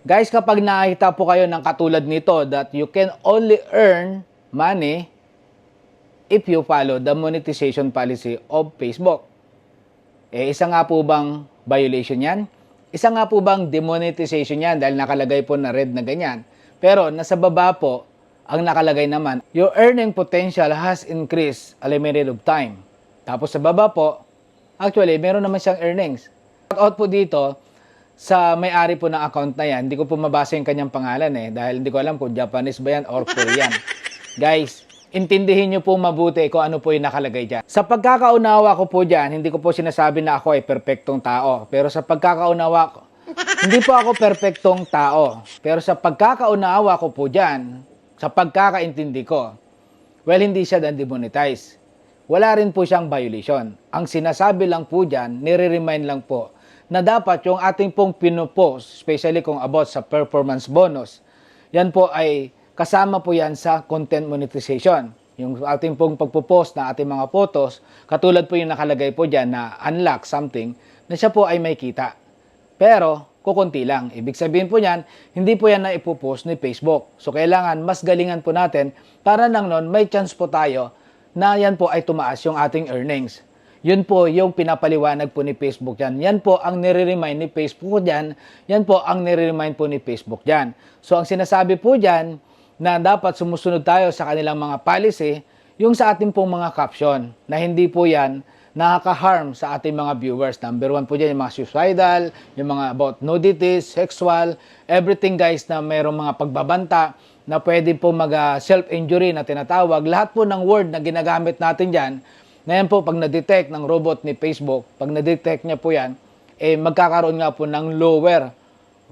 Guys, kapag nakita po kayo ng katulad nito that you can only earn money if you follow the monetization policy of Facebook. Eh, isa nga po bang violation yan? Isa nga po bang demonetization yan dahil nakalagay po na red na ganyan. Pero nasa baba po, ang nakalagay naman, your earning potential has increased a limited of time. Tapos sa baba po, actually, meron naman siyang earnings. Out po dito, sa may-ari po ng account na yan, hindi ko po mabasa yung kanyang pangalan eh, dahil hindi ko alam kung Japanese ba yan or Korean. Guys, intindihin nyo po mabuti kung ano po yung nakalagay dyan. Sa pagkakaunawa ko po dyan, hindi ko po sinasabi na ako ay perpektong tao. Pero sa pagkakaunawa ko, hindi po ako perpektong tao. Pero sa pagkakaunawa ko po dyan, sa pagkakaintindi ko, well, hindi siya dan demonetize. Wala rin po siyang violation. Ang sinasabi lang po dyan, nire-remind lang po na dapat yung ating pong pinopost, especially kung about sa performance bonus, yan po ay kasama po yan sa content monetization. Yung ating pong pagpo-post na ating mga photos, katulad po yung nakalagay po dyan na unlock something, na siya po ay may kita. Pero, kukunti lang. Ibig sabihin po niyan, hindi po yan na ipopost ni Facebook. So, kailangan mas galingan po natin para nang nun, may chance po tayo na yan po ay tumaas yung ating earnings. Yun po yung pinapaliwanag po ni Facebook yan. Yan po ang nire-remind ni Facebook dyan. Yan po ang nire-remind po ni Facebook dyan. So, ang sinasabi po dyan na dapat sumusunod tayo sa kanilang mga policy, yung sa ating pong mga caption, na hindi po yan nakaka-harm sa ating mga viewers. Number one po dyan, yung mga suicidal, yung mga about nudity, sexual, everything guys na mayroong mga pagbabanta na pwede po mag ah, na tinatawag. Lahat po ng word na ginagamit natin dyan, na yan po pag na-detect ng robot ni Facebook, pag na-detect niya po yan, eh magkakaroon nga po ng lower.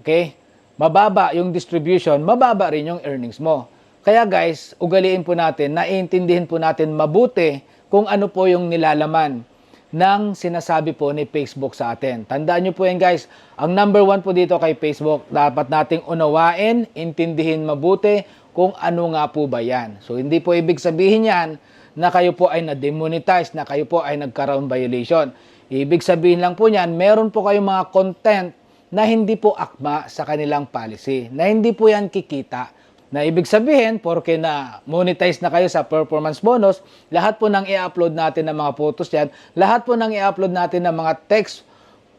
Okay? Mababa yung distribution, mababa rin yung earnings mo. Kaya guys, ugaliin po natin, naiintindihin po natin mabuti kung ano po yung nilalaman ng sinasabi po ni Facebook sa atin. Tandaan nyo po yan guys, ang number one po dito kay Facebook, dapat nating unawain, intindihin mabuti kung ano nga po ba yan. So hindi po ibig sabihin yan na kayo po ay na-demonetize, na kayo po ay nagkaroon violation. Ibig sabihin lang po niyan, meron po kayong mga content na hindi po akma sa kanilang policy, na hindi po yan kikita. Na ibig sabihin, porke na monetize na kayo sa performance bonus, lahat po nang i-upload natin ng mga photos yan, lahat po nang i-upload natin ng mga text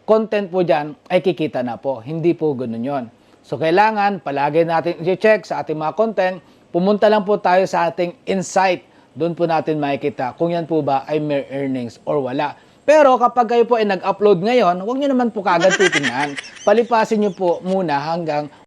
content po dyan, ay kikita na po. Hindi po ganun yon. So, kailangan palagi natin i-check sa ating mga content, pumunta lang po tayo sa ating insight doon po natin makikita kung yan po ba ay mere earnings or wala. Pero kapag kayo po ay nag-upload ngayon, huwag nyo naman po kagad titingnan. Palipasin nyo po muna hanggang